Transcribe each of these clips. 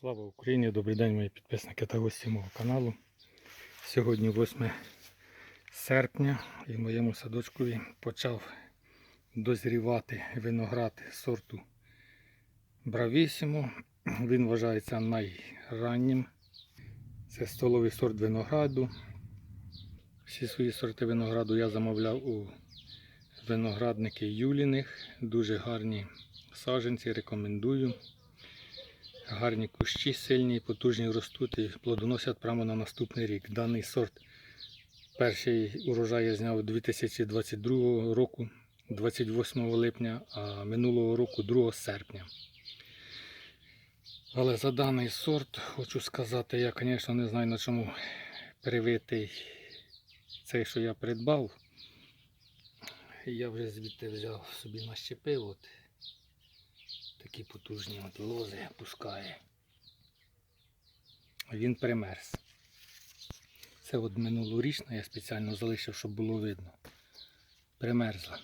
Слава Україні! Добрий день, мої підписники та гості мого каналу. Сьогодні 8 серпня і моєму садочкові почав дозрівати виноград сорту Бравісімо. Він вважається найраннім. Це столовий сорт винограду. Всі свої сорти винограду я замовляв у виноградники Юліних. Дуже гарні саджанці, рекомендую. Гарні кущі, сильні, потужні ростуть і плодоносять прямо на наступний рік. Даний сорт перший урожай я зняв 2022 року, 28 липня, а минулого року 2 серпня. Але за даний сорт хочу сказати, я, звісно, не знаю на чому привитий цей, що я придбав. Я вже звідти взяв собі нащепив. От такі потужні от лози пускає. Він примерз. Це от минулорічна я спеціально залишив, щоб було видно. Примерзла.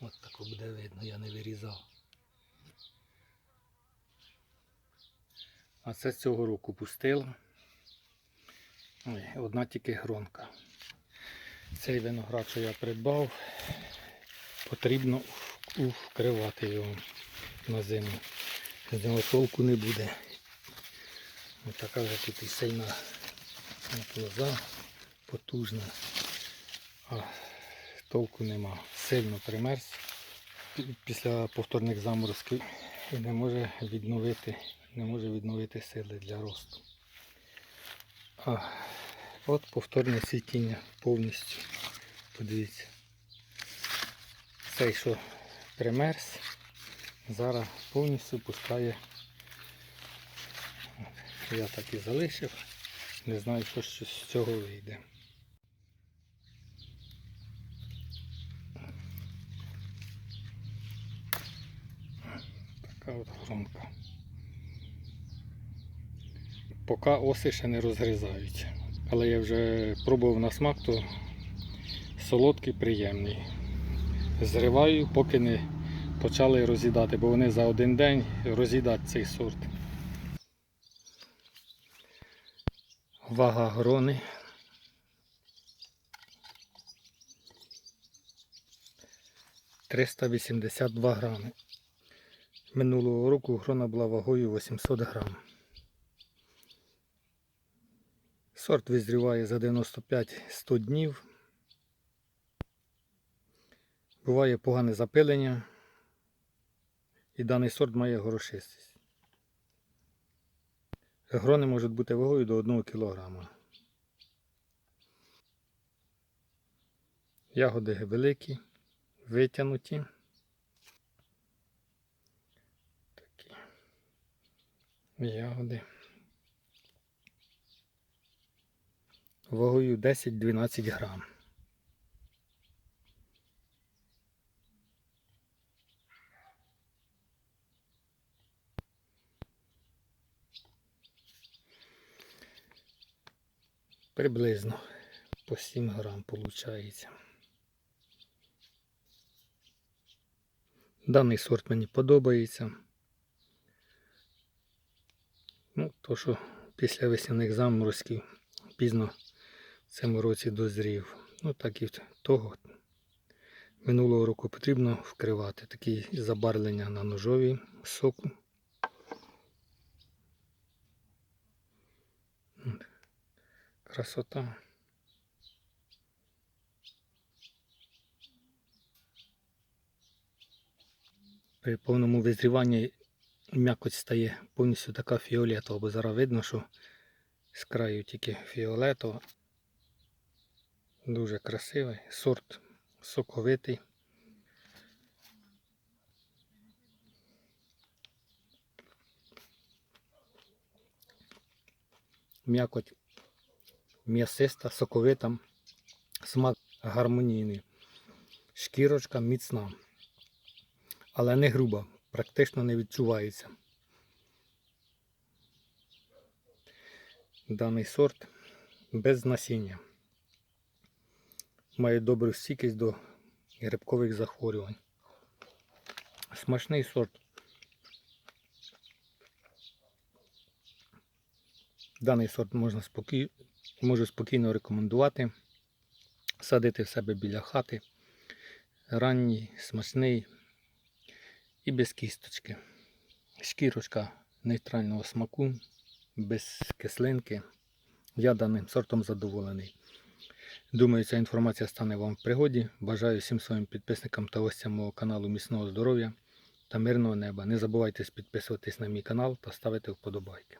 От так буде видно, я не вирізав. А це цього року пустила. Ой, Одна тільки гронка. Цей виноград, що я придбав, потрібно вкривати його на зиму. З нього толку не буде. Ось така вже тут і сильна лоза, потужна, а толку нема. Сильно примерз після повторних заморозків і не може відновити, не може відновити сили для росту. А от повторне цвітіння повністю. Подивіться. Цей, що примерз, зараз повністю пускає. Я так і залишив. Не знаю, що з цього вийде. Така от громка. Поки оси ще не розгризають. Але я вже пробував на смак, то солодкий, приємний. Зриваю, поки не почали роз'їдати, бо вони за один день роз'їдать цей сорт. Вага грони. Триста вісімдесят два грами. Минулого року грона була вагою 800 грам. Сорт визріває за 95-100 днів. Буває погане запилення. І даний сорт має горошистість. Грони можуть бути вагою до 1 кг. Ягоди великі, витягнуті. Такі ягоди. Вагою 10-12 грам. Приблизно по 7 грам виходить. Даний сорт мені подобається. Ну, то, що після весняних заморозків пізно в цьому році дозрів. Ну, так і того минулого року потрібно вкривати такі забарвлення на ножові соку. Красота. При повному визріванні м'якоть стає повністю така фіолетова, бо зараз видно, що з краю тільки фіолетова. Дуже красивий, сорт соковитий. М'якоть м'ясиста, соковита, смак гармонійний. Шкірочка міцна, але не груба, практично не відчувається. Даний сорт без насіння. Має добру стійкість до грибкових захворювань. Смачний сорт. Даний сорт можна спокій... можу спокійно рекомендувати. Садити в себе біля хати. Ранній, смачний і без кісточки. Шкірочка нейтрального смаку, без кислинки. Я даним сортом задоволений. Думаю, ця інформація стане вам в пригоді. Бажаю всім своїм підписникам та гостям мого каналу міцного здоров'я та мирного неба. Не забувайте підписуватись на мій канал та ставити вподобайки.